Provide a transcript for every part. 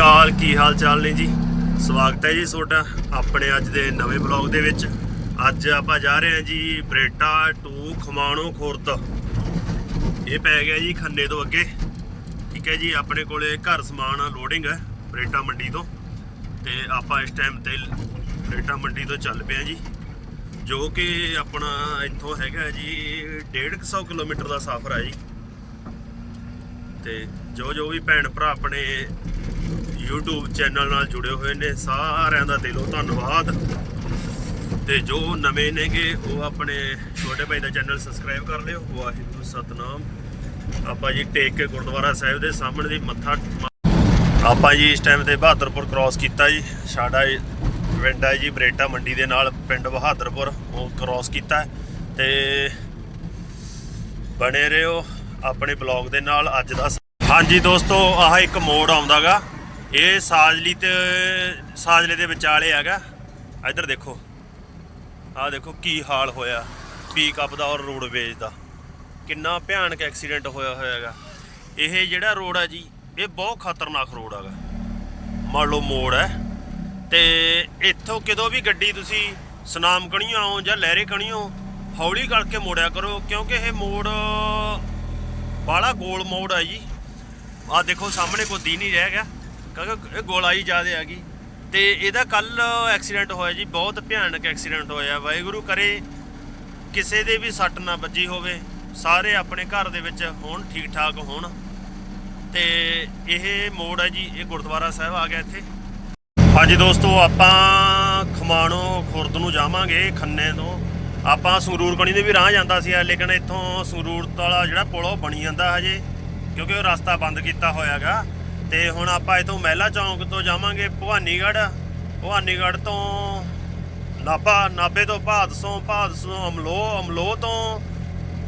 ਕਾਲ, ਕੀ ਹਾਲ ਚਾਲ ਨੇ ਜੀ? ਸਵਾਗਤ ਹੈ ਜੀ ਤੁਹਾਡਾ ਆਪਣੇ ਅੱਜ ਦੇ ਨਵੇਂ ਬਲੌਗ ਦੇ ਵਿੱਚ। ਅੱਜ ਆਪਾਂ ਜਾ ਰਹੇ ਹਾਂ ਜੀ ਬਰੇਟਾ ਟੂ ਖਮਾਣੋ ਖੁਰਦ। ਇਹ ਪੈ ਗਿਆ ਜੀ ਖੰਨੇ ਤੋਂ ਅੱਗੇ। ਠੀਕ ਹੈ ਜੀ, ਆਪਣੇ ਕੋਲੇ ਘਰ ਸਮਾਨ ਲੋਡਿੰਗ ਹੈ ਬਰੇਟਾ ਮੰਡੀ ਤੋਂ। ਤੇ ਆਪਾਂ ਇਸ ਟਾਈਮ ਤੇ ਬਰੇਟਾ ਮੰਡੀ ਤੋਂ ਚੱਲ ਪਏ ਹਾਂ ਜੀ। ਜੋ ਕਿ ਆਪਣਾ ਇੱਥੋਂ ਹੈਗਾ ਜੀ 150 ਕਿਲੋਮੀਟਰ ਦਾ ਸਫ਼ਰ ਹੈ ਜੀ। ਤੇ ਜੋ ਜੋ ਵੀ ਭੈਣ ਭਰਾ ਆਪਣੇ YouTube ਚੈਨਲ ਨਾਲ ਜੁੜੇ ਹੋਏ ਨੇ। ਸਾਰਿਆਂ ਦਾ ਦਿਲੋਂ ਧੰਨਵਾਦ। ਤੇ ਜੋ ਨਵੇਂ ਨੇਗੇ, ਉਹ ਆਪਣੇ ਛੋਟੇ ਭਾਈ ਦਾ ਚੈਨਲ ਸਬਸਕ੍ਰਾਈਬ ਕਰ ਲਿਓ। ਵਾਹਿਗੁਰੂ, ਸਤਨਾਮ। ਆਪਾਂ ਜੀ ਟੇਕ ਕੇ ਗੁਰਦੁਆਰਾ ਸਾਹਿਬ ਦੇ ਸਾਹਮਣੇ ਦੀ ਮੱਥਾ ਆਪਾਂ ਜੀ ਇਸ ਟਾਈਮ ਤੇ ਬਹਾਦਰਪੁਰ ਕ੍ਰਾਸ ਕੀਤਾ ਜੀ। ਸਾਡਾ ਪਿੰਡ ਹੈ ਜੀ, ਬਰੇਟਾ ਮੰਡੀ ਦੇ ਨਾਲ ਪਿੰਡ ਬਹਾਦਰਪੁਰ। ਉਹ ਕ੍ਰਾਸ ਕੀਤਾ। ਤੇ ਬਣੇ ਰਹੋ ਆਪਣੇ ਬਲੌਗ ਦੇ ਨਾਲ। ਅੱਜ ਦਾ ਹਾਂਜੀ ਦੋਸਤੋ, ਆਹ ਇੱਕ ਮੋੜ ਆਉਂਦਾਗਾ। ਇਹ ਸਾਜਲੀ ਤੇ ਸਾਜਲੇ ਦੇ ਵਿਚਾਲੇ ਹੈਗਾ। ਇੱਧਰ ਦੇਖੋ। ਆਹ ਦੇਖੋ ਕੀ ਹਾਲ ਹੋਇਆ। ਪੀਕਅਪ ਦਾ ਔਰ ਰੋਡਵੇਜ ਦਾ। ਕਿੰਨਾ ਭਿਆਨਕ ਐਕਸੀਡੈਂਟ ਹੋਇਆ ਹੋਇਆ ਹੈਗਾ। ਇਹ ਜਿਹੜਾ ਰੋਡ ਹੈ ਜੀ, ਇਹ ਬਹੁਤ ਖਤਰਨਾਕ ਰੋਡ ਹੈਗਾ। ਮੰਨ ਲਓ ਮੋੜ ਹੈ। ਤੇ ਇੱਥੋਂ ਕਿਦੋਂ ਵੀ ਗੱਡੀ ਤੁਸੀਂ ਸਨਾਮ ਕਣੀਓ ਆਓ ਜਾਂ ਲਹਿਰੇ ਕਣੀਓ, ਹੌਲੀ ਕਰਕੇ ਮੋੜਿਆ ਕਰੋ, ਕਿਉਂਕਿ ਇਹ ਮੋੜ ਬਾਲਾ ਗੋਲ ਮੋੜ ਹੈ ਜੀ। ਆਹ ਦੇਖੋ ਸਾਹਮਣੇ ਕੋਈ ਦੀ ਨਹੀਂ ਰਹਿ ਗਿਆ। ਕਿਉਂਕਿ ਇਹ ਗੋਲਾਈ ਜ਼ਿਆਦੇ ਆ ਗਈ। ਤੇ ਇਹਦਾ ਕੱਲ ਐਕਸੀਡੈਂਟ ਹੋਇਆ ਜੀ, ਬਹੁਤ ਭਿਆਨਕ ਐਕਸੀਡੈਂਟ ਹੋਇਆ। ਵਾਹਿਗੁਰੂ ਕਰੇ ਕਿਸੇ ਦੇ ਵੀ ਸੱਟ ਨਾ ਵੱਜੀ ਹੋਵੇ, ਸਾਰੇ ਆਪਣੇ ਘਰ ਦੇ ਵਿੱਚ ਹੋਣ ਠੀਕ ਠਾਕ ਹੋਣ। ਤੇ ਇਹ ਮੋੜ ਹੈ ਜੀ, ਇਹ ਗੁਰਦੁਆਰਾ ਸਾਹਿਬ ਆ ਗਿਆ ਇੱਥੇ। ਹਾਂਜੀ ਦੋਸਤੋ, ਆਪਾਂ ਖਮਾਣੋ ਖੁਰਦ ਨੂੰ ਜਾਵਾਂਗੇ ਖੰਨੇ ਤੋਂ। ਆਪਾਂ ਸੰਗਰੂਰ ਕਣੀ ਦੇ ਵੀ ਰਾਹ ਜਾਂਦਾ ਸੀ ਲੇਕਿਨ ਇੱਥੋਂ ਸੰਗਰੂਰ ਵਾਲਾ ਜਿਹੜਾ ਪੁਲ ਉਹ ਬਣੀ ਜਾਂਦਾ ਹਜੇ, ਕਿਉਂਕਿ ਉਹ ਰਸਤਾ ਬੰਦ ਕੀਤਾ ਹੋਇਆਗਾ। ਤੇ ਹੁਣ ਆਪਾਂ ਇਥੋਂ ਮਹਿਲਾ ਚੌਂਕ ਤੋਂ ਜਾਵਾਂਗੇ ਭਵਾਨੀਗੜ੍ਹ। ਭਵਾਨੀਗੜ੍ਹ ਤੋਂ ਨਾਭਾ, ਨਾਭੇ ਤੋਂ ਭਾਦਸੋਂ ਭਾਦਸੋਂ ਅਮਲੋ ਅਮਲੋ ਤੋਂ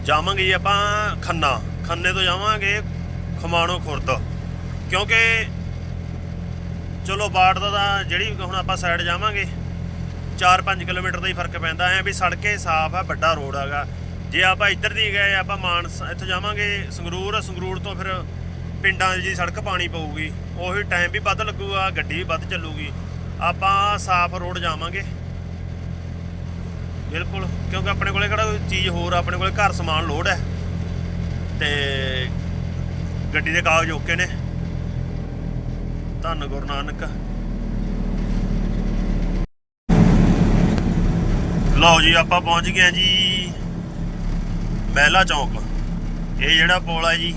ਜਾਵਾਂਗੇ ਜੀ ਆਪਾਂ ਖੰਨਾ। ਖੰਨੇ ਤੋਂ ਜਾਵਾਂਗੇ ਖਮਾਣੋ ਖੁਰਦ। ਕਿਉਂਕਿ ਚਲੋ ਬਾੜ ਦਾ ਤਾਂ ਜਿਹੜੀ ਹੁਣ ਆਪਾਂ ਸਾਈਡ ਜਾਵਾਂਗੇ 4-5 ਕਿਲੋਮੀਟਰ ਦਾ ਹੀ ਫ਼ਰਕ ਪੈਂਦਾ। ਐ ਵੀ ਸੜਕੇ ਸਾਫ਼ ਆ, ਵੱਡਾ ਰੋਡ ਹੈਗਾ। ਜੇ ਆਪਾਂ ਇੱਧਰ ਦੀ ਗਏ, ਆਪਾਂ ਮਾਨਸਾ ਇੱਥੋਂ ਜਾਵਾਂਗੇ ਸੰਗਰੂਰ। ਸੰਗਰੂਰ ਤੋਂ ਫਿਰ ਪਿੰਡਾਂ ਦੀ ਸੜਕ ਪਾਣੀ ਪਊਗੀ, ਉਹੀ ਟਾਈਮ ਵੀ ਵੱਧ ਲੱਗੂਗਾ, ਗੱਡੀ ਵੀ ਵੱਧ ਚੱਲੂਗੀ। ਆਪਾਂ ਸਾਫ਼ ਰੋਡ ਜਾਵਾਂਗੇ। ਬਿਲਕੁਲ, ਕਿਉਂਕਿ ਆਪਣੇ ਕੋਲੇ ਕਿਹੜਾ ਕੋਈ ਚੀਜ਼ ਹੋਰ ਆਪਣੇ ਕੋਲੇ ਘਰ ਸਮਾਨ ਲੋਡ ਹੈ। ਤੇ ਗੱਡੀ ਦੇ ਕਾਗਜ਼ ਓਕੇ ਨੇ। ਧੰਨ ਗੁਰੂ ਨਾਨਕ। ਲਓ ਜੀ, ਆਪਾਂ ਪਹੁੰਚ ਗਏ ਹਾਂ ਜੀ, ਮਹਿਲਾ ਚੌਂਕ। ਇਹ ਜਿਹੜਾ ਪੁਲ ਹੈ ਜੀ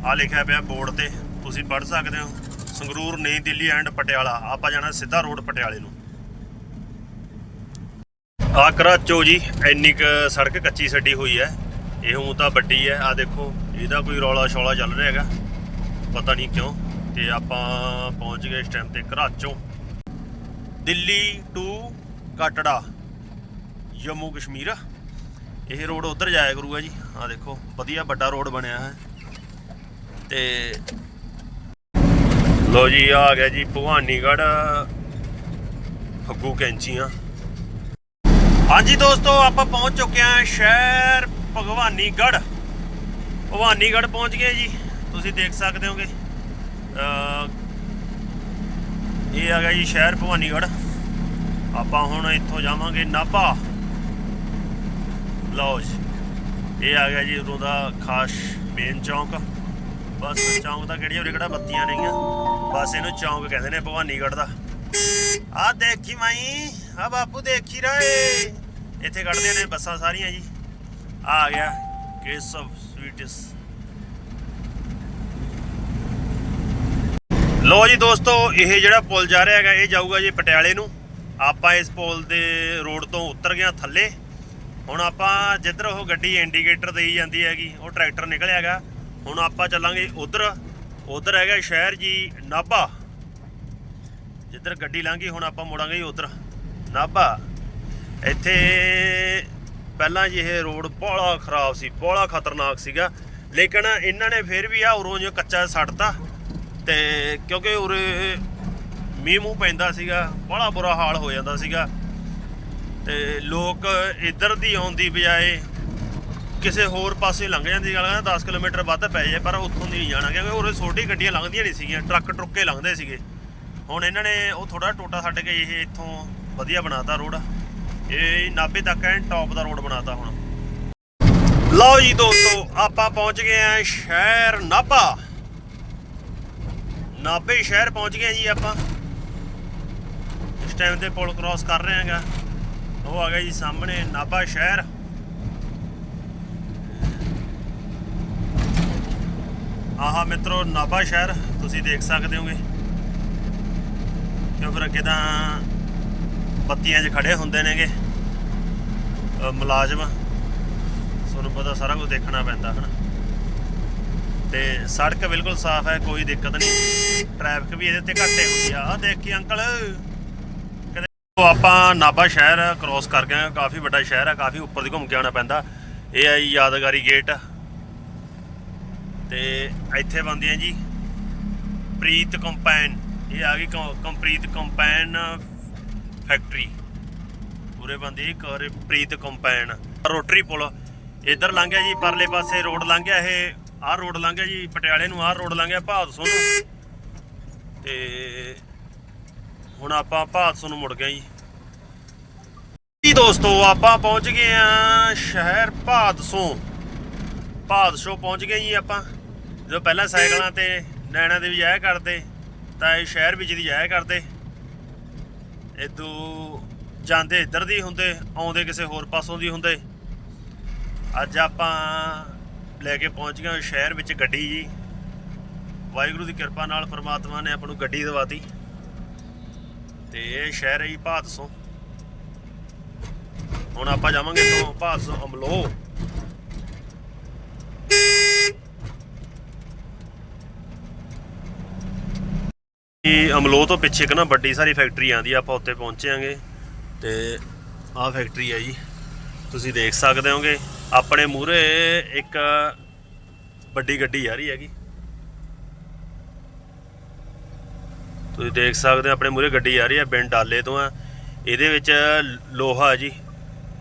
ਆ ਲਿਖਿਆ ਪਿਆ ਬੋਰਡ ਤੇ, ਤੁਸੀਂ ਪੜ੍ਹ ਸਕਦੇ ਹੋ। ਸੰਗਰੂਰ, ਨਈ ਦਿੱਲੀ ਐਂਡ ਪਟਿਆਲਾ। ਆਪਾਂ ਜਾਣਾ ਸਿੱਧਾ ਰੋਡ ਪਟਿਆਲੇ ਨੂੰ। ਆ ਕਰਾਚੋ ਜੀ, ਇੰਨੀ ਕ ਸੜਕ ਕੱਚੀ ਛੱਡੀ ਹੋਈ ਹੈ। ਇਹ ਹੁਣ ਤਾਂ ਵੱਡੀ ਹੈ ਆ ਦੇਖੋ, ਇਹਦਾ ਕੋਈ ਰੌਲਾ ਸ਼ੌਲਾ ਚੱਲ ਰਿਹਾ ਹੈਗਾ। ਪਤਾ ਨਹੀਂ ਕਿਉਂ, ਤੇ ਆਪਾਂ ਪਹੁੰਚ ਗਏ ਇਸ ਟਾਈਮ ਤੇ ਕਰਾਚੋ ਦਿੱਲੀ ਟੂ ਕਟੜਾ, ਜੰਮੂ ਕਸ਼ਮੀਰ। ਇਹ ਰੋਡ ਉਧਰ ਜਾਇਆ ਕਰੂਗਾ ਜੀ। ਆ ਦੇਖੋ, ਵਧੀਆ ਵੱਡਾ ਰੋਡ ਬਣਿਆ ਹੈ। ਤੇ ਲੋ ਜੀ, ਆ ਗਿਆ ਜੀ ਭਵਾਨੀਗੜ੍ਹ, ਫੱਗੂ ਕੈਂਚੀਆਂ। ਹਾਂਜੀ ਦੋਸਤੋ, ਆਪਾਂ ਪਹੁੰਚ ਚੁੱਕੇ ਹਾਂ ਸ਼ਹਿਰ ਭਗਵਾਨੀਗੜ੍ਹ। ਭਵਾਨੀਗੜ੍ਹ ਪਹੁੰਚ ਗਏ ਜੀ, ਤੁਸੀਂ ਦੇਖ ਸਕਦੇ ਹੋਗੇ। ਅਹ ਇਹ ਆ ਗਿਆ ਜੀ ਸ਼ਹਿਰ ਭਵਾਨੀਗੜ੍ਹ। ਆਪਾਂ ਹੁਣ ਇੱਥੋਂ ਜਾਵਾਂਗੇ ਨਾਭਾ। ਲਓ ਜੀ, ਇਹ ਆ ਗਿਆ ਜੀ ਉਦੋਂ ਦਾ ਖਾਸ ਮੇਨ ਚੌਂਕ। ਬਸ ਚੌਂਕ ਦਾ ਕਿਹੜੀਆਂ ਉਰੇ ਕਿਹੜਾ ਬੱਤੀਆਂ ਨੇਗੀਆਂ ਬਸ ਇਹਨੂੰ ਚੌਂਕ ਕਹਿੰਦੇ ਨੇ ਭਵਾਨੀਗੜ੍ਹ ਦਾ। ਆ ਦੇਖੀ ਮਾਈ ਆ ਬਾਪੂ ਦੇਖੀ ਰਹੇ ਇੱਥੇ ਕੱਢਦੇ ਨੇ ਬੱਸਾਂ ਸਾਰੀਆਂ ਜੀ। ਆ ਗਿਆ ਕੇਸਵ ਸਵੀਟਸ ਲੋ ਜੀ ਦੋਸਤੋ, ਇਹ ਜਿਹੜਾ ਪੁਲ ਜਾ ਰਿਹਾ ਹੈਗਾ, ਇਹ ਜਾਊਗਾ ਜੀ ਪਟਿਆਲੇ ਨੂੰ। ਆਪਾਂ ਇਸ ਪੁਲ ਦੇ ਰੋਡ ਤੋਂ ਉਤਰ ਗਿਆ ਥੱਲੇ। ਹੁਣ ਆਪਾਂ ਜਿੱਧਰ ਉਹ ਗੱਡੀ ਇੰਡੀਕੇਟਰ ਦੇਈ ਜਾਂਦੀ ਹੈਗੀ, ਉਹ ਟਰੈਕਟਰ ਨਿਕਲਿਆ ਹੈਗਾ। ਹੁਣ ਆਪਾਂ ਚੱਲਾਂਗੇ ਉਧਰ। ਉਧਰ ਹੈਗਾ ਸ਼ਹਿਰ ਜੀ ਨਾਭਾ। ਜਿੱਧਰ ਗੱਡੀ ਲੰਘੀ ਹੁਣ ਆਪਾਂ ਮੁੜਾਂਗੇ ਜੀ ਉਧਰ। ਨਾਭਾ। ਇੱਥੇ ਪਹਿਲਾਂ ਜੀ ਇਹ ਰੋਡ ਬੜਾ ਖਰਾਬ ਸੀ, ਬੜਾ ਖਤਰਨਾਕ ਸੀਗਾ। ਲੇਕਿਨ ਇਹਨਾਂ ਨੇ ਫਿਰ ਵੀ ਆ ਉਰੋਂ ਜੋ ਕੱਚਾ ਛੱਡਤਾ ਤੇ ਕਿਉਂਕਿ ਉਰੇ ਮੀਂਹ ਮੂੰਹ ਪੈਂਦਾ ਸੀਗਾ, ਬੜਾ ਬੁਰਾ ਹਾਲ ਹੋ ਜਾਂਦਾ ਸੀਗਾ। ਤੇ ਲੋਕ ਇੱਧਰ ਦੀ ਆਉਣ ਦੀ ਬਜਾਏ ਕਿਸੇ ਹੋਰ ਪਾਸੇ ਲੰਘ ਜਾਂਦੀ ਗੱਲ, ਕਹਿੰਦਾ 10 ਕਿਲੋਮੀਟਰ ਵੱਧ ਪੈ ਜਾਏ ਪਰ ਉੱਥੋਂ ਦੀ ਨਹੀਂ ਜਾਣਾ, ਕਿਉਂਕਿ ਉਰੇ ਛੋਟੀ ਗੱਡੀਆਂ ਲੰਘਦੀਆਂ ਨਹੀਂ ਸੀਗੀਆਂ, ਟਰੱਕ ਟਰੁੱਕੇ ਲੰਘਦੇ ਸੀਗੇ। ਹੁਣ ਇਹਨਾਂ ਨੇ ਉਹ ਥੋੜਾ ਟੋਟਾ ਛੱਡ ਕੇ ਇਹ ਇੱਥੋਂ ਵਧੀਆ ਬਣਾਤਾ ਰੋਡ। ਇਹ ਨਾਭੇ ਤੱਕ ਐਨ ਟੌਪ ਦਾ ਰੋਡ ਬਣਾਤਾ ਹੁਣ। ਲਓ ਜੀ ਦੋਸਤੋ, ਆਪਾਂ ਪਹੁੰਚ ਗਏ ਆ ਸ਼ਹਿਰ ਨਾਭਾ। ਨਾਭੇ ਸ਼ਹਿਰ ਪਹੁੰਚ ਗਏ ਜੀ ਆਪਾਂ। ਇਸ ਟਾਈਮ ਤੇ ਪੁਲ ਕ੍ਰਾਸ ਕਰ ਰਹੇ ਹਾਂਗਾ। ਉਹ ਆ ਗਿਆ ਜੀ ਸਾਹਮਣੇ ਨਾਭਾ ਸ਼ਹਿਰ। ਆਹਾ ਮਿੱਤਰੋ, ਨਾਭਾ ਸ਼ਹਿਰ, ਤੁਸੀਂ ਦੇਖ ਸਕਦੇ ਹੋਗੇ। ਕਿਉਂ ਫਿਰ ਅੱਗੇ ਤਾਂ ਬੱਤੀਆਂ 'ਚ ਖੜੇ ਹੁੰਦੇ ਨੇਗੇ। ਅਹ ਮੁਲਾਜ਼ਮ। ਤੁਹਾਨੂੰ ਪਤਾ ਸਾਰਾ ਕੁਝ ਦੇਖਣਾ ਪੈਂਦਾ, ਹਨ। ਤੇ ਸੜਕ ਬਿਲਕੁਲ ਸਾਫ਼ ਹੈ, ਕੋਈ ਦਿੱਕਤ ਨਹੀਂ। ਟ੍ਰੈਫਿਕ ਵੀ ਇਹਦੇ ਉੱਤੇ ਘੱਟੇ ਹੁੰਦੀ ਆ। ਆ ਦੇਖੀ ਅੰਕਲ। ਕਦੇ ਆਪਾਂ ਨਾਭਾ ਸ਼ਹਿਰ ਕ੍ਰੋਸ ਕਰ ਗਏ ਕਾਫੀ ਵੱਡਾ ਸ਼ਹਿਰ ਹੈ, ਕਾਫੀ ਉੱਪਰ ਦੀ ਘੁੰਮ ਕੇ ਆਉਣਾ ਪੈਂਦਾ। ਇਹ ਹੈ ਜੀ ਯਾਦਗਾਰੀ ਗੇਟ ਤੇ ਇੱਥੇ ਬੰਦੀਆਂ ਜੀ ਪ੍ਰੀਤ ਕੰਪੈਨ। ਇਹ ਆ ਗਈ ਕੰ- ਕੰਪ੍ਰੀਤ ਕੰਪੈਨ ਫੈਕਟਰੀ। ਪੂਰੇ ਬੰਦੇ ਕਰੇ ਪ੍ਰੀਤ ਕੰਪੈਨ। ਰੋਟਰੀ ਪੁਲ। ਇੱਧਰ ਲੰਘ ਗਿਆ ਜੀ ਪਰਲੇ ਪਾਸੇ ਰੋਡ ਲੰਘ ਗਿਆ ਇਹ। ਆਹ ਰੋਡ ਲੰਘਿਆ ਜੀ ਪਟਿਆਲੇ ਨੂੰ, ਆਹ ਰੋਡ ਲੰਘ ਗਿਆ ਭਾਦਸੋਂ ਨੂੰ। ਤੇ ਹੁਣ ਆਪਾਂ ਭਾਦਸੋਂ ਨੂੰ ਮੁੜ ਗਏ ਜੀ। ਜੀ ਦੋਸਤੋ, ਆਪਾਂ ਪਹੁੰਚ ਗਏ ਆ ਸ਼ਹਿਰ ਭਾਦਸੋਂ। ਭਾਦਸੋਂ ਪਹੁੰਚ ਗਏ ਜੀ ਆਪਾਂ। ਜਦੋਂ ਪਹਿਲਾਂ ਸਾਈਕਲਾਂ ਤੇ ਨੈਣਾ ਦੇ ਵੀ ਜਾਇਆ ਕਰਦੇ, ਤਾਂ ਇਹ ਸ਼ਹਿਰ ਵਿੱਚ ਦੀ ਜਾਇਆ ਕਰਦੇ। ਇਦੋਂ ਜਾਂਦੇ ਇੱਧਰ ਦੀ ਹੁੰਦੇ, ਆਉਂਦੇ ਕਿਸੇ ਹੋਰ ਪਾਸੋਂ ਦੀ ਹੁੰਦੇ। ਅੱਜ ਆਪਾਂ ਲੈ ਕੇ ਪਹੁੰਚ ਗਏ ਸ਼ਹਿਰ ਵਿੱਚ ਗੱਡੀ ਜੀ। ਵਾਹਿਗੁਰੂ ਦੀ ਕਿਰਪਾ ਨਾਲ ਪ੍ਰਮਾਤਮਾ ਨੇ ਆਪਾਂ ਨੂੰ ਗੱਡੀ ਦਵਾਤੀ ਤੇ ਇਹ ਸ਼ਹਿਰ ਹੈ ਜੀ ਭਾਦਸੋਂ। ਹੁਣ ਆਪਾਂ ਜਾਵਾਂਗੇ ਤੋਂ ਭਾਦਸੋਂ ਅਮਲੋ ਇਹ ਅਮਲੋ ਤੋਂ ਪਿੱਛੇ ਇੱਕ ਨਾ ਵੱਡੀ ਸਾਰੀ ਫੈਕਟਰੀ ਆਂਦੀ ਆ, ਆਪਾਂ ਉੱਤੇ ਪਹੁੰਚਾਂਗੇ ਤੇ ਆਹ ਫੈਕਟਰੀ ਹੈ ਜੀ। ਤੁਸੀਂ ਦੇਖ ਸਕਦੇ ਹੋਗੇ, ਆਪਣੇ ਮੂਹਰੇ ਇੱਕ ਵੱਡੀ ਗੱਡੀ ਆ ਰਹੀ ਹੈਗੀ। ਤੁਸੀਂ ਦੇਖ ਸਕਦੇ ਹੋ, ਆਪਣੇ ਮੂਹਰੇ ਗੱਡੀ ਆ ਰਹੀ ਹੈ ਬਿਨ ਡਾਲੇ ਤੋਂ ਆ। ਇਹਦੇ ਵਿੱਚ ਲੋਹਾ ਜੀ,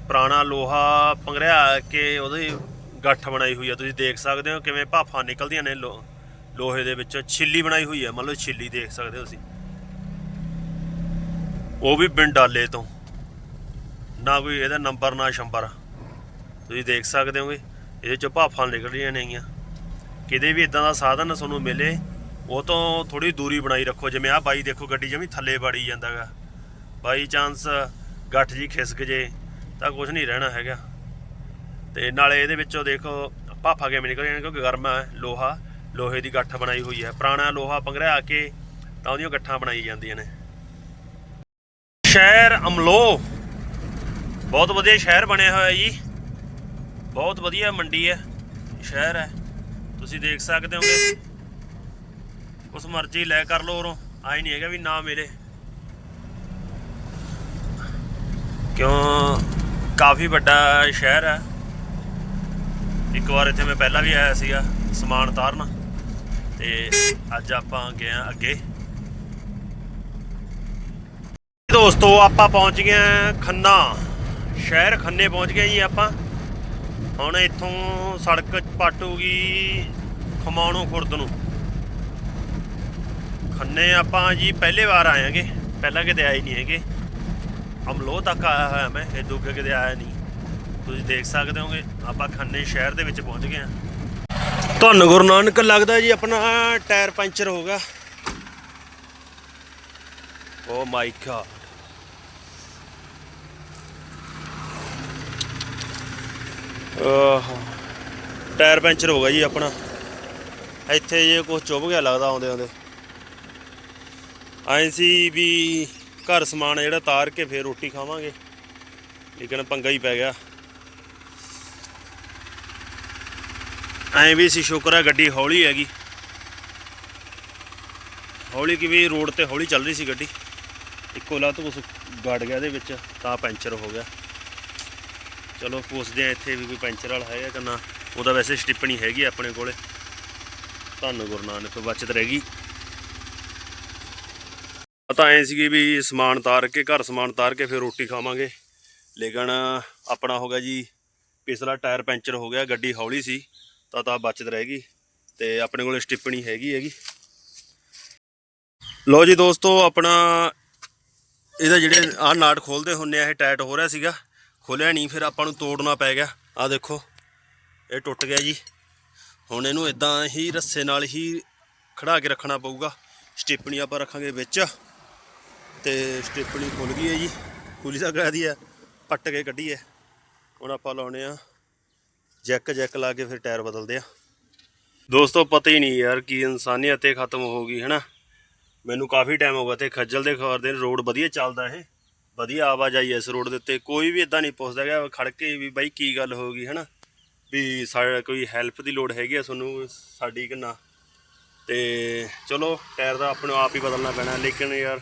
ਪੁਰਾਣਾ ਲੋਹਾ ਪੰਗਰਿਆ ਕੇ ਉਹਦੀ ਗੱਠ ਬਣਾਈ ਹੋਈ ਆ। ਤੁਸੀਂ ਦੇਖ ਸਕਦੇ ਹੋ ਕਿਵੇਂ ਭਾਫਾਂ ਨਿਕਲਦੀਆਂ ਨੇ ਲੋ- ਲੋਹੇ ਦੇ ਵਿੱਚੋਂ ਛਿੱਲੀ ਬਣਾਈ ਹੋਈ ਹੈ। ਮਤਲਬ ਛਿੱਲੀ ਦੇਖ ਸਕਦੇ ਹੋ ਤੁਸੀਂ। ਉਹ ਵੀ ਬਿਨ ਡਾਲੇ ਤੋਂ। ਨਾ ਕੋਈ ਇਹਦਾ ਨੰਬਰ, ਨਾ ਸ਼ੰਬਰ। ਤੁਸੀਂ ਦੇਖ ਸਕਦੇ ਹੋਗੇ, ਇਹਦੇ ਚੋਂ ਭਾਫਾਂ ਨਿਕਲ ਰਹੀਆਂ ਨੇਗੀਆਂ ਕਿਤੇ ਵੀ ਇਦਾਂ ਦਾ ਸਾਧਨ ਤੁਹਾਨੂੰ ਮਿਲੇ, ਉਹ ਤੋਂ ਥੋੜੀ ਦੂਰੀ ਬਣਾਈ ਰੱਖੋ। ਜਿਵੇਂ ਆਹ ਬਾਈ ਦੇਖੋ ਗੱਡੀ ਜਮੀ ਥੱਲੇ ਵੜੀ ਜਾਂਦਾਗਾ ਬਾਈ ਚਾਂਸ ਗੱਠ ਜੀ ਖਿਸਕ ਜੇ, ਤਾਂ ਕੁਝ ਨਹੀਂ ਰਹਿਣਾ ਹੈਗਾ। ਤੇ ਨਾਲੇ ਇਹਦੇ ਵਿੱਚੋਂ ਦੇਖੋ, ਭਾਫਾ ਕਿਵੇਂ ਨਿਕਲ ਜਾਣ ਕਿਉਂਕਿ ਗਰਮ ਹੈ, ਲੋਹਾ। ਲੋਹੇ ਦੀ ਗੱਠ ਬਣਾਈ ਹੋਈ ਹੈ। ਪੁਰਾਣਾ ਲੋਹਾ ਪੰਗਰਿਆ ਕੇ ਤਾਂ ਉਹਦੀਆਂ ਗੱਠਾਂ ਬਣਾਈ ਜਾਂਦੀਆਂ ਨੇ। ਸ਼ਹਿਰ ਅਮਲੋ। ਬਹੁਤ ਵਧੀਆ ਸ਼ਹਿਰ ਬਣਿਆ ਹੋਇਆ ਜੀ। ਬਹੁਤ ਵਧੀਆ ਮੰਡੀ ਹੈ, ਸ਼ਹਿਰ ਹੈ। ਤੁਸੀਂ ਦੇਖ ਸਕਦੇ ਹੋਗੇ। ਉਸ ਮਰਜ਼ੀ ਲੈ ਕਰ ਲਓ ਉਰੋਂ। ਆਈ ਨਹੀਂ ਹੈਗਾ ਵੀ ਨਾ ਮਿਲੇ। ਕਿਉਂ? ਕਾਫੀ ਵੱਡਾ ਸ਼ਹਿਰ ਹੈ। ਇੱਕ ਵਾਰ ਇੱਥੇ ਮੈਂ ਪਹਿਲਾਂ ਵੀ ਆਇਆ ਸੀਗਾ ਸਮਾਨ ਤਾਰਨ। ਤੇ ਅੱਜ ਆਪਾਂ ਗਏ ਹਾਂ ਅੱਗੇ। ਦੋਸਤੋ, ਆਪਾਂ ਪਹੁੰਚ ਗਏ ਹਾਂ ਖੰਨਾ। ਸ਼ਹਿਰ ਖੰਨੇ ਪਹੁੰਚ ਗਏ ਜੀ ਆਪਾਂ। ਹੁਣ ਇੱਥੋਂ ਸੜਕ ਪਾਟੂਗੀ ਖਮਾਣੋ ਖੁਰਦ ਨੂੰ। ਖੰਨੇ ਆਪਾਂ ਜੀ ਪਹਿਲੇ ਵਾਰ ਆਏ ਆਏਗੇ ਪਹਿਲਾਂ ਕਿਤੇ ਆਏ ਨਹੀਂ ਹੈਗੇ। ਅਮਲੋ ਤੱਕ ਆਇਆ ਹੋਇਆ ਮੈਂ, ਇਹ ਅੱਗੇ ਕਿਤੇ ਆਇਆ ਨਹੀਂ। ਤੁਸੀਂ ਦੇਖ ਸਕਦੇ ਹੋਗੇ, ਆਪਾਂ ਖੰਨੇ ਸ਼ਹਿਰ ਦੇ ਵਿੱਚ ਪਹੁੰਚ ਗਏ ਹਾਂ। ਧੰਨ ਗੁਰੂ ਨਾਨਕ, ਲੱਗਦਾ ਜੀ ਆਪਣਾ ਟਾਇਰ ਪੰਚਰ ਹੋ ਗਿਆ। Oh my God tyre puncture ਹੋ ਗਿਆ ਜੀ ਆਪਣਾ। ਇੱਥੇ ਜੇ ਕੁਝ ਚੁੱਭ ਗਿਆ ਲੱਗਦਾ ਆਉਂਦੇ ਆਉਂਦੇ। ਐਂ ਸੀ ਵੀ ਘਰ ਸਮਾਨ ਜਿਹੜਾ, ਤਾਰ ਕੇ ਫੇਰ ਰੋਟੀ ਖਾਵਾਂਗੇ। ਲੇਕਿਨ ਪੰਗਾ ਹੀ ਪੈ ਗਿਆ। ਐਂ ਵੀ ਸੀ ਸ਼ੁਕਰ ਹੈ ਗੱਡੀ ਹੌਲੀ ਹੈਗੀ। ਹੌਲੀ ਕਿ ਵੀ ਰੋਡ ਤੇ ਹੌਲੀ ਚੱਲ ਰਹੀ ਸੀ ਗੱਡੀ। ਇੱਕੋ ਲੱਤ ਕੁਛ ਗੜ ਗਿਆ ਇਹਦੇ ਵਿੱਚ, ਤਾਂ ਪੈਂਚਰ ਹੋ ਗਿਆ। ਚਲੋ ਪੁੱਛਦੇ ਆ ਇੱਥੇ ਵੀ ਕੋਈ ਪੈਂਚਰ ਵਾਲਾ ਹੈਗਾ ਕਿ ਨਾ ਉਹਦਾ ਵੈਸੇ ਸਟਿੱਪਣੀ ਹੈਗੀ ਆਪਣੇ ਕੋਲੇ। ਧੰਨ ਗੁਰੂ ਨਾਨਕ, ਬਚਤ ਰਹਿ ਗਈ। ਪਤਾ ਐ ਸੀਗੀ ਵੀ ਸਮਾਨ ਤਾਰ ਕੇ, ਘਰ ਸਮਾਨ ਤਾਰ ਕੇ ਫਿਰ ਰੋਟੀ ਖਾਵਾਂਗੇ। ਲੇਕਿਨ ਆਪਣਾ ਹੋ ਗਿਆ ਜੀ, ਪਿਛਲਾ ਟਾਇਰ ਪੈਂਚਰ ਹੋ ਗਿਆ, ਗੱਡੀ ਹੌਲੀ ਸੀ। ਤਾਂ ਤਾਂ ਬਚਤ ਰਹਿ ਗਈ ਤੇ ਆਪਣੇ ਕੋਲ ਸਟਿਪਣੀ ਹੈਗੀ ਹੈਗੀ। ਲੋ ਜੀ ਦੋਸਤੋ, ਆਪਣਾ ਇਹਦਾ ਜਿਹੜੇ ਆਹ ਨਾਟ ਖੋਲਦੇ ਹੁੰਨੇ ਆ, ਇਹ ਟਾਈਟ ਹੋ ਰਿਹਾ ਸੀਗਾ। ਖੋਲਿਆ ਨਹੀਂ, ਫਿਰ ਆਪਾਂ ਨੂੰ ਤੋੜਨਾ ਪੈ ਗਿਆ। ਆ ਦੇਖੋ, ਇਹ ਟੁੱਟ ਗਿਆ ਜੀ। ਹੁਣ ਇਹਨੂੰ ਇਦਾਂ ਹੀ ਰੱਸੇ ਨਾਲ ਹੀ ਖੜਾ ਕੇ ਰੱਖਣਾ ਪਊਗਾ। ਸਟਿਪਣੀ ਆਪਾਂ ਰੱਖਾਂਗੇ ਵਿੱਚ। ਤੇ ਸਟਿਪਣੀ ਖੁੱਲ ਗਈ ਹੈ ਜੀ। ਖੁੱਲੀ ਤਾਂ ਕਰਾ ਹੈ ਪੱਟ ਕੇ ਕੱਢੀ ਹੈ ਹੁਣ ਆਪਾਂ ਲਾਉਣੇ ਆ ਜੈਕ ਜੈਕ ਲਾ ਕੇ ਫਿਰ ਟਾਇਰ ਬਦਲਦੇ ਆ। ਦੋਸਤੋ, ਪਤਾ ਹੀ ਨਹੀਂ ਯਾਰ ਕੀ ਇਨਸਾਨੀਅਤ ਇਹ ਖਤਮ ਹੋ ਗਈ ਹੈ ਨਾ ਮੈਨੂੰ ਕਾਫੀ ਟਾਈਮ ਹੋ ਗਿਆ ਤੇ ਖੱਜਲ ਦੇ ਖਬਰ ਦੇ, ਰੋਡ ਵਧੀਆ ਚੱਲਦਾ ਇਹ। ਵਧੀਆ ਆਵਾਜਾਈ ਹੈ ਇਸ ਰੋਡ ਦੇ ਉੱਤੇ। ਕੋਈ ਵੀ ਇਦਾਂ ਨਹੀਂ ਪੁੱਛਦਾ ਗਿਆ ਖੜ ਕੇ ਵੀ ਬਾਈ ਕੀ ਗੱਲ ਹੋ ਗਈ ਹੈ ਨਾ ਵੀ ਸਾਡਾ ਕੋਈ ਹੈਲਪ ਦੀ ਲੋੜ ਹੈਗੀ ਆ ਤੁਹਾਨੂੰ, ਸਾਡੀ ਕਿ ਨਾ? ਤੇ ਚਲੋ, ਟਾਇਰ ਦਾ ਆਪਣੇ ਆਪ ਹੀ ਬਦਲਣਾ ਪੈਣਾ, ਲੇਕਿਨ ਯਾਰ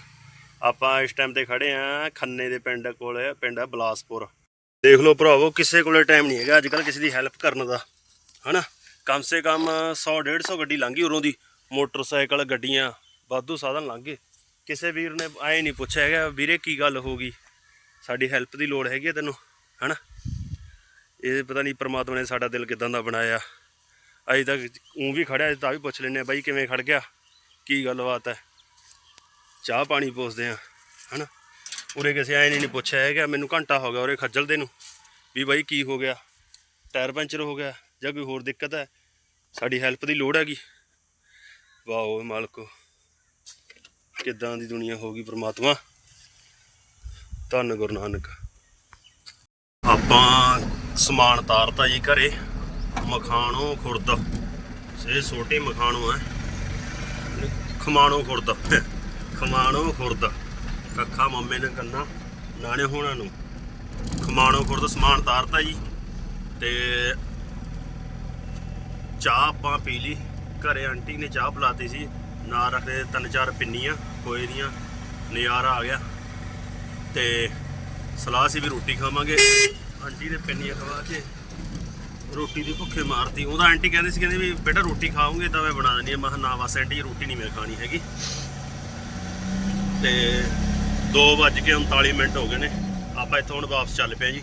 ਆਪਾਂ ਇਸ ਟਾਈਮ ਤੇ ਖੜੇ ਆ ਖੰਨੇ ਦੇ ਪਿੰਡ ਕੋਲ, ਪਿੰਡ ਹੈ ਬਲਾਸਪੁਰ। ਦੇਖ ਲਓ ਭਰਾਵੋ, ਕਿਸੇ ਕੋਲੇ ਟਾਈਮ ਨਹੀਂ ਹੈਗਾ ਅੱਜ ਕੱਲ ਕਿਸੇ ਦੀ ਹੈਲਪ ਕਰਨ ਦਾ, ਹਨਾ? ਕਮ ਸੇ ਕਮ 100 150 ਗੱਡੀ ਲੰਘੀ ਉਰੋਂ ਦੀ, ਮੋਟਰਸਾਈਕਲ, ਗੱਡੀਆਂ, ਵਾਧੂ ਸਾਧਨ ਲੰਘੇ ਕਿਸੇ ਵੀਰ ਨੇ ਐ ਨਹੀਂ ਪੁੱਛਿਆ ਹੈਗਾ, ਵੀਰੇ ਕੀ ਗੱਲ ਹੋ ਗਈ? ਸਾਡੀ ਹੈਲਪ ਦੀ ਲੋੜ ਹੈਗੀ ਹੈ ਤੈਨੂੰ, ਹਨਾ? ਇਹ ਪਤਾ ਨਹੀਂ ਪ੍ਰਮਾਤਮਾ ਨੇ ਸਾਡਾ ਦਿਲ ਕਿਦਾਂ ਦਾ ਬਣਾਇਆ। ਅਜੇ ਤੱਕ ਉਂ ਵੀ ਖੜਿਆ ਤਾਂ ਵੀ ਪੁੱਛ ਲੈਨੇ ਆ, ਬਾਈ ਕਿਵੇਂ ਖੜ ਗਿਆ? ਕੀ ਗੱਲਬਾਤ ਹੈ? ਚਾਹ ਪਾਣੀ ਪੁੱਛਦੇ ਆ, ਹਨਾ? ਉਰੇ ਕਿਸੇ ਐ ਨਹੀਂ ਪੁੱਛਿਆ ਹੈਗਾ, ਮੈਨੂੰ ਘੰਟਾ ਹੋ ਗਿਆ ਉਰੇ ਖੱਜਲ ਦੇ ਨੂੰ, ਵੀ ਬਾਈ ਕੀ ਹੋ ਗਿਆ, ਟਾਇਰ ਪੈਂਚਰ ਹੋ ਗਿਆ ਜਾਂ ਕੋਈ ਹੋਰ ਦਿੱਕਤ ਹੈ, ਸਾਡੀ ਹੈਲਪ ਦੀ ਲੋੜ ਹੈਗੀ। ਵਾਓ ਮਾਲਕੋ, ਕਿੱਦਾਂ ਦੀ ਦੁਨੀਆ ਹੋ ਗਈ ਪ੍ਰਮਾਤਮਾ। ਧੰਨ ਗੁਰੂ ਨਾਨਕ। ਆਪਾਂ ਸਮਾਨ ਤਾਰਤਾ ਜੀ ਘਰੇ, ਮਖਾਣੋ ਖੁਰਦ। ਸੇ ਛੋਟੇ ਮਖਾਣੋ ਹੈ। ਖਮਾਣੋ ਖੁਰਦ। ਖਮਾਣੋ ਖੁਰਦ। ਕੱਖਾ ਮੰਮੇ ਨੇ ਕੰਨਾ, ਨਾਣੇ ਹੋਣਾ ਨੂੰ। ਖਮਾਣੋ ਖੁਰਦ ਸਮਾਨ ਤਾਰਤਾ ਜੀ ਤੇ ਚਾਹ ਆਪਾਂ ਪੀ ਲਈ। ਘਰੇ ਆਂਟੀ ਨੇ ਚਾਹ ਪਿਲਾਤੀ ਸੀ। ਨਾਲ ਰੱਖਦੇ ਤਿੰਨ ਚਾਰ ਪਿੰਨੀਆਂ, ਖੋਏ ਦੀਆਂ, ਨਜ਼ਾਰਾ ਆ ਗਿਆ। ਤੇ ਸਲਾਹ ਸੀ ਵੀ ਰੋਟੀ ਖਾਵਾਂਗੇ। ਆਂਟੀ ਨੇ ਪਿੰਨੀਆਂ ਖਵਾ ਕੇ ਰੋਟੀ ਦੀ ਭੁੱਖੇ ਮਾਰਤੀ। ਉਹਦਾ ਆਂਟੀ ਕਹਿੰਦੀ ਸੀ, ਕਹਿੰਦੀ ਵੀ ਬੇਟਾ ਰੋਟੀ ਖਾਓਗੇ ਤਾਂ ਮੈਂ ਬਣਾ ਦਿੰਦੀ ਹਾਂ। ਮੈਂ ਕਿਹਾ ਨਾ ਬਸ ਆਂਟੀ, ਰੋਟੀ ਨਹੀਂ ਮੈਂ ਖਾਣੀ ਹੈਗੀ। ਤੇ 2 ਵੱਜ ਕੇ 39 ਮਿੰਟ ਹੋ ਗਏ ਨੇ। ਆਪਾਂ ਇੱਥੋਂ ਹੁਣ ਵਾਪਸ ਚੱਲ ਪਿਆ ਜੀ।